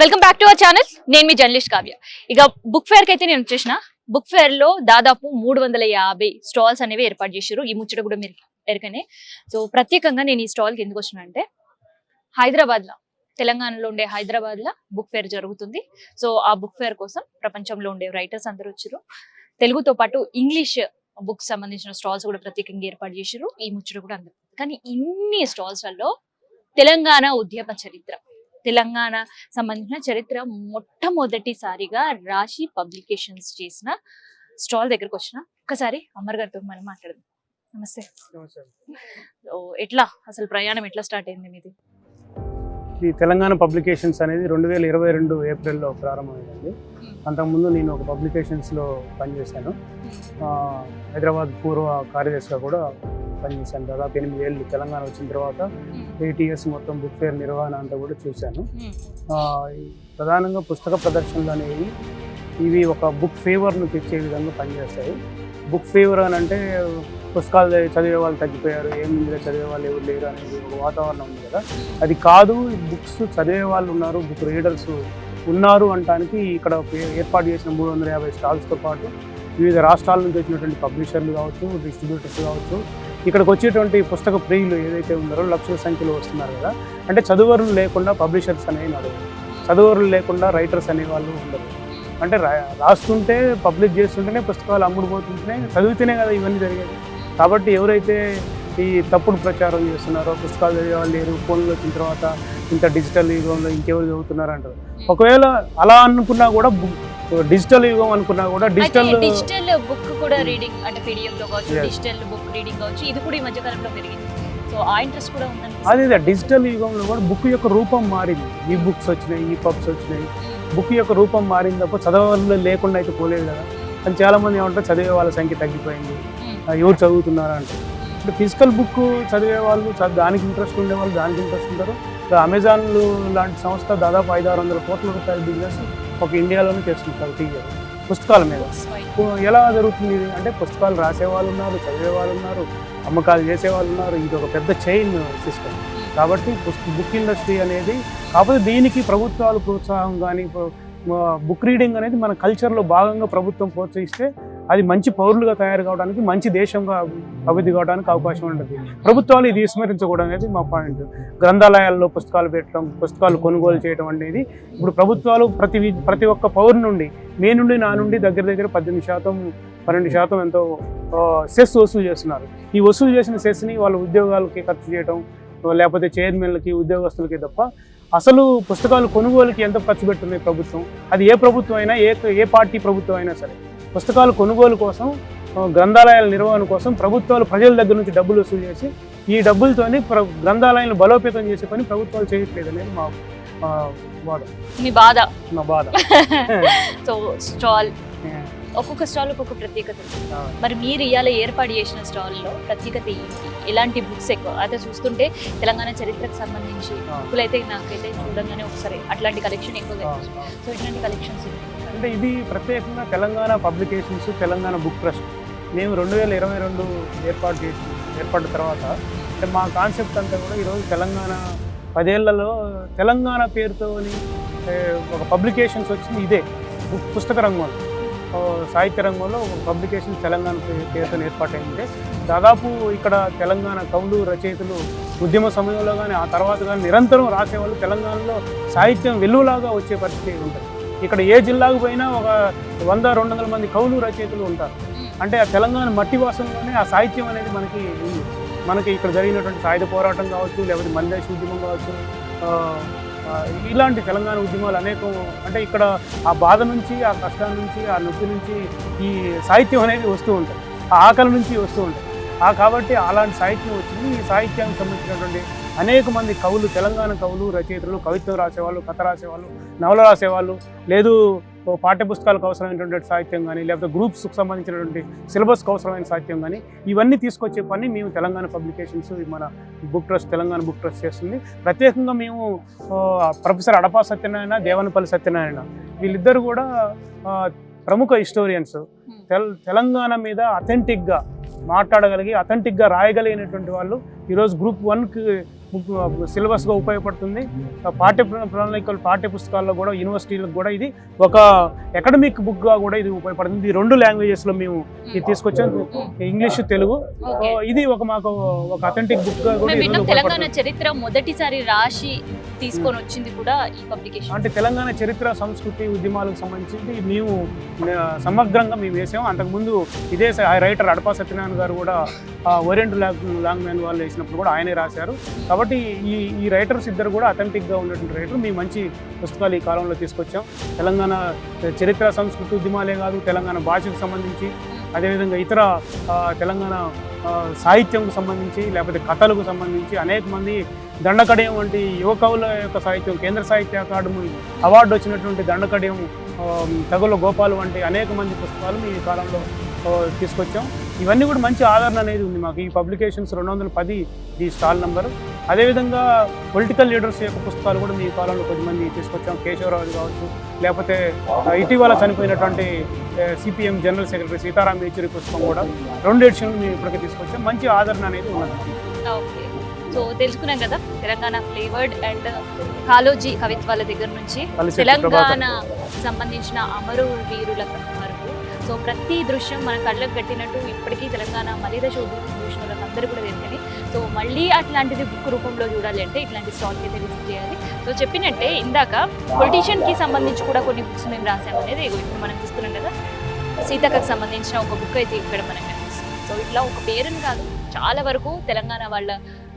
Welcome back to our channel నేను మీ journalist Kavya. ఇక బుక్ ఫేర్కి అయితే నేను వచ్చేసిన. బుక్ ఫేర్లో దాదాపు మూడు వందల యాభై స్టాల్స్ అనేవి ఏర్పాటు చేశారు. ఈ ముచ్చట కూడా మీరు ఎరకనే. సో ప్రత్యేకంగా నేను ఈ స్టాల్కి ఎందుకు వచ్చిన అంటే హైదరాబాద్లో తెలంగాణలో ఉండే హైదరాబాద్లో బుక్ ఫేర్ జరుగుతుంది. సో ఆ బుక్ ఫేర్ కోసం ప్రపంచంలో ఉండే రైటర్స్ అందరూ వచ్చారు. తెలుగుతో పాటు ఇంగ్లీష్ బుక్ సంబంధించిన స్టాల్స్ కూడా ప్రత్యేకంగా ఏర్పాటు చేశారు. ఈ ముచ్చట కూడా అందరు కానీ ఇన్ని స్టాల్స్లలో తెలంగాణ ఉద్యమ చరిత్ర. తెలంగాణ సంబంధించిన చరిత్ర మొట్టమొదటిసారిగా రాశి పబ్లికేషన్స్ చేసిన స్టాల్ దగ్గరకు వచ్చిన. ఒక్కసారి అమర్ గారితో మనం మాట్లాడదాం. నమస్తే. ఎట్లా? అసలు ప్రయాణం ఎట్లా స్టార్ట్ అయింది మీది? ఈ తెలంగాణ పబ్లికేషన్స్ అనేది రెండు వేల ఇరవై రెండు ఏప్రిల్లో ప్రారంభమైంది. అంతకుముందు నేను ఒక పబ్లికేషన్స్లో పనిచేశాను. హైదరాబాద్ పూర్వ కార్యదర్శిగా కూడా పనిచేశాను దాదాపు ఎనిమిది ఏళ్ళు తెలంగాణ వచ్చిన తర్వాత ఎయిట్ ఇయర్స్ మొత్తం బుక్ ఫేర్ నిర్వహణ అంతా కూడా చూశాను. ప్రధానంగా పుస్తక ప్రదర్శనలు అనేవి ఇవి ఒక బుక్ ఫేవర్ను తెచ్చే విధంగా పనిచేస్తాయి. బుక్ ఫేవర్ అని అంటే పుస్తకాలు చదివే- వాళ్ళు తగ్గిపోయారు ఏం ఇందులో చదివే వాళ్ళు ఎవరు లేరు అనేది ఒక వాతావరణం ఉంది కదా. అది కాదు బుక్స్ చదివే వాళ్ళు ఉన్నారు బుక్ రీడర్స్ ఉన్నారు అనటానికి ఇక్కడ ఏర్పాటు చేసిన మూడు వందల యాభై స్టాల్స్తో పాటు వివిధ రాష్ట్రాల నుంచి వచ్చినటువంటి పబ్లిషర్లు కావచ్చు డిస్ట్రిబ్యూటర్స్ కావచ్చు ఇక్కడికి వచ్చేటువంటి పుస్తక ప్రియులు ఏదైతే ఉన్నారో లక్షల సంఖ్యలో వస్తున్నారు కదా. అంటే చదువరులు లేకుండా పబ్లిషర్స్ అనేవి నడవు చదువరులు లేకుండా రైటర్స్ అనేవాళ్ళు ఉండరు. అంటే రా- రాస్తుంటే పబ్లిష్ చేస్తుంటేనే పుస్తకాలు అమ్ముడుపోతుంటేనే చదివితేనే కదా ఇవన్నీ జరిగేది కాబట్టి ఎవరైతే ఈ తప్పుడు ప్రచారం చేస్తున్నారో పుస్తకాలు చదివేవాళ్ళు లేరు ఫోన్లో వచ్చిన తర్వాత ఇంత డిజిటల్ యుగంలో ఇంకెవరు చదువుతున్నారు అంటారు ఒకవేళ అలా అనుకున్నా కూడా డిజిటల్ యుగం అనుకున్నా కూడా డిజిటల్ డిజిటల్ బుక్ కూడా రీడింగ్ అంటే పీడిఎఫ్లో కావచ్చు. డిజిటల్ బుక్ రీడింగ్ కావచ్చు ఇది కూడా ఈ మధ్య కాలంలో పెరిగింది. సో ఆ ఇంట్రెస్ట్ కూడా ఉందని అదే డిజిటల్ యుగంలో కూడా బుక్ యొక్క రూపం మారింది. ఈ బుక్స్ వచ్చినాయి ఈ పబ్స్ వచ్చినాయి. బుక్ యొక్క రూపం మారింది తప్ప చదవాలి లేకుండా అయితే పోలేదు కదా. అని చాలా మంది ఏమంటారు చదివే వాళ్ళ సంఖ్య తగ్గిపోయింది. ఎవరు చదువుతున్నారు అంటే. ఇప్పుడు ఫిజికల్ బుక్ చదివే వాళ్ళు దానికి ఇంట్రెస్ట్ ఉండే వాళ్ళు దానికి ఇంట్రెస్ట్ ఉంటారు. ఇప్పుడు అమెజాన్ లాంటి సంస్థ దాదాపు ఐదు ఆరు వందల కోట్ల రూపాయల బిజినెస్ ఒక ఇండియాలోనే చేస్తుంటారు టీవీ పుస్తకాల మీద. ఎలా జరుగుతుంది ఇది? అంటే పుస్తకాలు రాసే వాళ్ళు ఉన్నారు చదివే వాళ్ళు ఉన్నారు అమ్మకాలు చేసే వాళ్ళు ఉన్నారు. ఇది ఒక పెద్ద చైన్ సిస్టమ్ కాబట్టి పుస్త- బుక్ ఇండస్ట్రీ అనేది కాకపోతే దీనికి ప్రభుత్వాలు ప్రోత్సాహం కానీ బుక్ రీడింగ్ అనేది మన కల్చర్లో భాగంగా ప్రభుత్వం ప్రోత్సహిస్తే అది మంచి పౌరులుగా తయారు కావడానికి మంచి దేశంగా అభివృద్ధి కావడానికి అవకాశం ఉంటుంది. ప్రభుత్వాలు ఇది విస్మరించకూడదు అనేది మా పాయింట్ గ్రంథాలయాల్లో పుస్తకాలు పెట్టడం పుస్తకాలు కొనుగోలు చేయడం అనేది ఇప్పుడు ప్రభుత్వాలు ప్రతి ప్రతి ఒక్క పౌరు నుండి మీ నుండి నా నుండి దగ్గర దగ్గర పద్దెనిమిది శాతం పన్నెండు శాతం ఎంతో సెస్ వసూలు చేస్తున్నారు. ఈ వసూలు చేసిన సెస్ని వాళ్ళ ఉద్యోగాలకి ఖర్చు చేయడం లేకపోతే చైర్మన్లకి ఉద్యోగస్తులకి తప్ప అసలు పుస్తకాలు కొనుగోలుకి ఎంత ఖర్చు పెడుతుంది ప్రభుత్వం? అది ఏ ప్రభుత్వం అయినా ఏ ఏ పార్టీ ప్రభుత్వం అయినా సరే. పుస్తకాలు కొనుగోలు కోసం గ్రంథాలయాల నిర్వహణ కోసం ప్రభుత్వాలు ప్రజల దగ్గర నుంచి డబ్బులు వసూలు చేసి ఈ డబ్బులతోని ప్ర గ్రంథాలయాలను బలోపేతం చేసే పని ప్రభుత్వాలు చేయట్లేదు అనేది మా వాదం మీ బాధ. మా బాధ. సో స్టాల్ ఒక్కొక్క స్టాల్ ఒక్కొక్క ప్రత్యేకత. మరి మీరు ఇవాళ ఏర్పాటు చేసిన స్టాల్లో ప్రత్యేకత ఏంటి? ఎలాంటి బుక్స్ ఎక్కువ? అయితే చూస్తుంటే తెలంగాణ చరిత్రకు సంబంధించి. బుక్కులు అయితే నాకైతే చూడంగానే ఒకసారి అట్లాంటి కలెక్షన్ ఎక్కువగా. సో ఇట్లాంటి కలెక్షన్స్ అంటే ఇది ప్రత్యేకంగా Telangana publications Telangana book trust. మేము రెండు వేల ఇరవై రెండు ఏర్పాటు చేసి ఏర్పడిన తర్వాత అంటే మా కాన్సెప్ట్ అంతా కూడా ఈరోజు తెలంగాణ పదేళ్ళలో తెలంగాణ పేరుతోని ఒక పబ్లికేషన్స్ వచ్చింది ఇదే బుక్ పుస్తక రంగంలో. సాహిత్య రంగంలో ఒక పబ్లికేషన్ తెలంగాణ పేరుతో ఏర్పాటైంది. దాదాపు ఇక్కడ తెలంగాణ కవులు రచయితలు ఉద్యమ సమయంలో కానీ ఆ తర్వాత కానీ నిరంతరం రాసేవాళ్ళు తెలంగాణలో సాహిత్యం వెల్లువలాగా వచ్చే పరిస్థితి ఉంటుంది ఇక్కడ ఏ జిల్లాకు పోయినా ఒక వంద రెండు వందల మంది కవులు రచయితలు ఉంటారు. అంటే ఆ తెలంగాణ మట్టి వాసనలోనే ఆ సాహిత్యం అనేది మనకి ఉంది. మనకి ఇక్కడ జరిగినటువంటి సాయుధ పోరాటం కావచ్చు లేకపోతే మల్లేశ ఉద్యమం కావచ్చు ఇలాంటి తెలంగాణ ఉద్యమాలు అనేకం అంటే ఇక్కడ ఆ బాధ నుంచి ఆ కష్టాల నుంచి ఆ నొప్పి నుంచి ఈ సాహిత్యం అనేది వస్తూ ఉంటుంది. ఆ ఆకలి నుంచి వస్తూ ఉంటుంది. ఆ కాబట్టి అలాంటి సాహిత్యం వచ్చింది. ఈ సాహిత్యానికి సంబంధించినటువంటి అనేక మంది కవులు తెలంగాణ కవులు రచయితలు కవిత్వం రాసేవాళ్ళు కథ రాసేవాళ్ళు నవల రాసేవాళ్ళు లేదు ఓ పాఠ్య పుస్తకాలకు అవసరమైనటువంటి సాహిత్యం కానీ లేకపోతే గ్రూప్స్కి సంబంధించినటువంటి సిలబస్కి అవసరమైన సాహిత్యం కానీ ఇవన్నీ తీసుకొచ్చే పని మేము తెలంగాణ పబ్లికేషన్స్ మన book trust Telangana book trust చేస్తుంది. ప్రత్యేకంగా మేము ప్రొఫెసర్ అడపా సత్యనారాయణ దేవనపల్లి సత్యనారాయణ వీళ్ళిద్దరు కూడా ప్రముఖ హిస్టోరియన్స్. తెల్ తెలంగాణ మీద అథెంటిక్గా మాట్లాడగలిగి అథెంటిక్గా రాయగలిగినటువంటి వాళ్ళు ఈరోజు గ్రూప్ వన్కి సిలబస్గా ఉపయోగపడుతుంది. పాఠ్య ప్ర- ప్రణాళికలు పాఠ్య పుస్తకాల్లో కూడా యూనివర్సిటీలకు కూడా ఇది ఒక అకాడమిక్ బుక్గా కూడా ఇది ఉపయోగపడుతుంది. ఇది రెండు లాంగ్వేజెస్లో మేము ఇది తీసుకొచ్చాం. ఇంగ్లీష్ తెలుగు. ఇది ఒక మాకు ఒక అథెంటిక్ బుక్గా కూడా తెలంగాణ చరిత్ర మొదటిసారి రాసి తీసుకొని వచ్చింది కూడా ఈ పబ్లికేషన్. అంటే తెలంగాణ చరిత్ర సంస్కృతి ఉద్యమాలకు సంబంధించి మేము సమగ్రంగా మేము వేసాము అంతకుముందు ఇదే రైటర్ అడపా సత్యనారాయణ గారు కూడా ఓరియంట్ లాంగ్ లాంగ్ మ్యాన్ వాళ్ళు వేసినప్పుడు కూడా ఆయనే రాశారు. కాబట్టి ఈ ఈ రైటర్స్ ఇద్దరు కూడా అథెంటిక్గా ఉన్నటువంటి రైటర్ మేము మంచి పుస్తకాలు ఈ కాలంలో తీసుకొచ్చాం. తెలంగాణ చరిత్ర సంస్కృతి ఉద్యమాలే కాదు తెలంగాణ భాషకు సంబంధించి అదేవిధంగా ఇతర తెలంగాణ సాహిత్యంకు సంబంధించి లేకపోతే కథలకు సంబంధించి అనేక మంది దండకడయం వంటి యువ కవుల యొక్క సాహిత్యం కేంద్ర సాహిత్య అకాడమీ అవార్డు వచ్చినటువంటి దండకడయం తగుల గోపాల్ వంటి అనేక మంది పుస్తకాలు మీ కాలంలో తీసుకొచ్చాం. ఇవన్నీ కూడా మంచి ఆదరణ అనేది ఉంది మాకు. ఈ పబ్లికేషన్స్ రెండు వందల పది ఈ స్టాల్ నెంబరు. అదేవిధంగా పొలిటికల్ లీడర్స్ యొక్క పుస్తకాలు కూడా మీ కాలంలో కొద్దిమంది తీసుకొచ్చాం. కేశవరావు కావచ్చు లేకపోతే ఇటీవల చనిపోయినటువంటి CPM general secretary Sitaram Yechury పుస్తకం కూడా రెండు ఎడిషన్లు మేము ఇప్పటికే తీసుకొచ్చాం. మంచి ఆదరణ అనేది ఉన్నది. ఓకే. సో తెలుసుకున్నాం కదా తెలంగాణ ఫ్లేవర్డ్ అండ్ కాలోజీ కవిత్వాల దగ్గర నుంచి. తెలంగాణ సంబంధించిన అమరు వీరుల సో ప్రతి దృశ్యం మన కళ్ళకు కట్టినట్టు ఇప్పటికీ తెలంగాణ మలిద శోధన చూసిన అందరూ కూడా తెలియని సో మళ్ళీ అట్లాంటిది బుక్ రూపంలో చూడాలి అంటే ఇట్లాంటి స్టాల్కి అయితే విజిట్ చేయాలి. సో చెప్పినట్టే ఇందాక పొలిటీషియన్కి సంబంధించి కూడా కొన్ని బుక్స్ మేము రాసాము అనేది ఇప్పుడు మనం చూస్తున్నాం కదా. సీతక్కకు సంబంధించిన ఒక బుక్ అయితే ఇక్కడ మనకు కనిపిస్తుంది. సో ఇట్లా ఒక పేరుని కాదు చాలా వరకు తెలంగాణ వాళ్ళ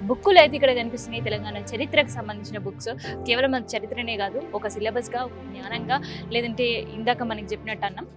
బుక్కులు అయితే ఇక్కడ కనిపిస్తున్నాయి. తెలంగాణ చరిత్రకు సంబంధించిన బుక్స్ కేవలం చరిత్రనే కాదు ఒక సిలబస్గా ఒక జ్ఞానంగా లేదంటే ఇందాక మనకి చెప్పినట్టు అన్నాం.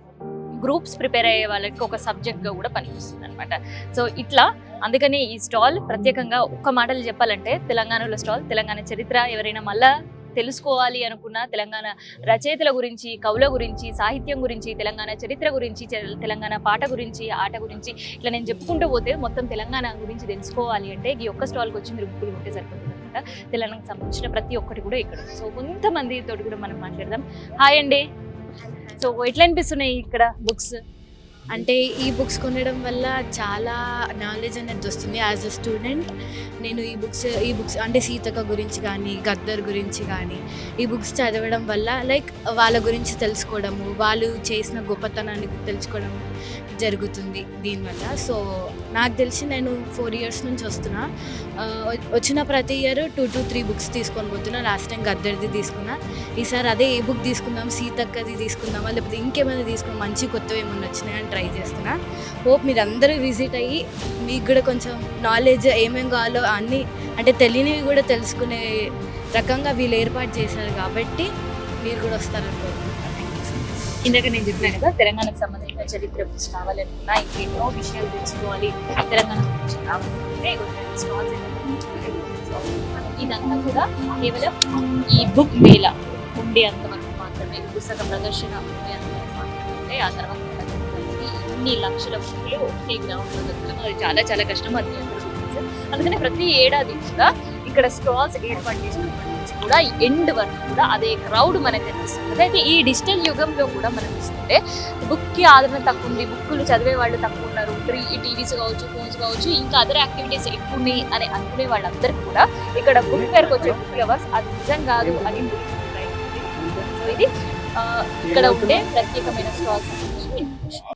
గ్రూప్స్ ప్రిపేర్ అయ్యే వాళ్ళకి ఒక సబ్జెక్ట్గా కూడా పనిపిస్తుంది అనమాట సో ఇట్లా అందుకని ఈ స్టాల్ ప్రత్యేకంగా ఒక్క మాటలు చెప్పాలంటే తెలంగాణలో స్టాల్ తెలంగాణ చరిత్ర ఎవరైనా మళ్ళా తెలుసుకోవాలి అనుకున్న తెలంగాణ రచయితల గురించి కవుల గురించి సాహిత్యం గురించి తెలంగాణ చరిత్ర గురించి తెలంగాణ పాట గురించి ఆట గురించి ఇట్లా నేను చెప్పుకుంటూ పోతే మొత్తం తెలంగాణ గురించి తెలుసుకోవాలి అంటే ఈ ఒక్క స్టాల్కి వచ్చి మీరు బుక్కులు ఉంటే సరిపోతుంది అనమాట తెలంగాణకు సంబంధించిన ప్రతి ఒక్కటి కూడా ఇక్కడ సో కొంతమంది తోటి కూడా మనం మాట్లాడదాం. హాయ్ అండి. సో ఎట్లా అనిపిస్తున్నాయి ఇక్కడ బుక్స్ అంటే ఈ బుక్స్ కొనడం వల్ల చాలా నాలెడ్జ్ అనేది వస్తుంది యాజ్ అ స్టూడెంట్ నేను ఈ బుక్స్ ఈ బుక్స్ అంటే సీతక గురించి కానీ గద్దర్ గురించి కానీ ఈ బుక్స్ చదవడం వల్ల లైక్ వాళ్ళ గురించి తెలుసుకోవడము వాళ్ళు చేసిన గొప్పతనాన్ని తెలుసుకోవడం జరుగుతుంది దీనివల్ల సో నాకు తెలిసి నేను ఫోర్ ఇయర్స్ నుంచి వస్తున్నా. వచ్చిన ప్రతి year two to three books తీసుకొని పోతున్నా. లాస్ట్ టైం గద్దర్ది తీసుకున్నా. ఈసారి అదే ఏ బుక్ తీసుకుందాం సీతక్కది తీసుకుందామా లేకపోతే ఇంకేమైనా తీసుకుందాం మంచి కొత్తవి ఏమైనా వచ్చినాయని ట్రై చేస్తున్నా. హోప్ మీరు అందరూ విజిట్ అయ్యి మీకు కూడా కొంచెం నాలెడ్జ్ ఏమేమి కావాలో అన్నీ అంటే తెలియనివి కూడా తెలుసుకునే రకంగా వీళ్ళు ఏర్పాటు చేశారు కాబట్టి మీరు కూడా వస్తారని కోరుకుంటున్నాను ఇందాక నేను చెప్పినా కదా తెలంగాణకు సంబంధించిన చరిత్ర గురించి కావాలనుకున్నా ఇంకెన్నో విషయాలు తెలుసుకోవాలి తెలంగాణ గురించి కావాలంటే ఇదంతా కూడా కేవలం ఈ బుక్ మేళ ఉండే అంతవరకు మాత్రమే పుస్తక ప్రదర్శన ఉండే అంతవరకు మాత్రమే ఆ తర్వాత మనకి లక్షల బుక్లు ఈ గ్రౌండ్ దొరకడం అది చాలా చాలా కష్టం అది అందుకనే ప్రతి ఏడాది కూడా ఇక్కడ స్టాల్స్ ఏర్పాటు చేసినప్పటి నుంచి కూడా ఎండ్ వరకు కూడా అదే క్రౌడ్ మనకు కనిపిస్తుంది అయితే ఈ డిజిటల్ యుగంలో కూడా మనం చూస్తుంటే బుక్కి ఆదరణ తక్కువ ఉంది బుక్కులు చదివే వాళ్ళు తక్కువ ఉన్నారు ఈ టీవీస్ కావచ్చు ఫోన్స్ కావచ్చు ఇంకా అదర్ యాక్టివిటీస్ ఎక్కువ ఉన్నాయి అని అనుకునే వాళ్ళందరికీ కూడా ఇక్కడ బుక్ పేరుకు వచ్చే బుక్ లవర్స్ అది నిజం కాదు అని సో ఇది ఇక్కడ ఉండే ప్రత్యేకమైన స్టాల్స్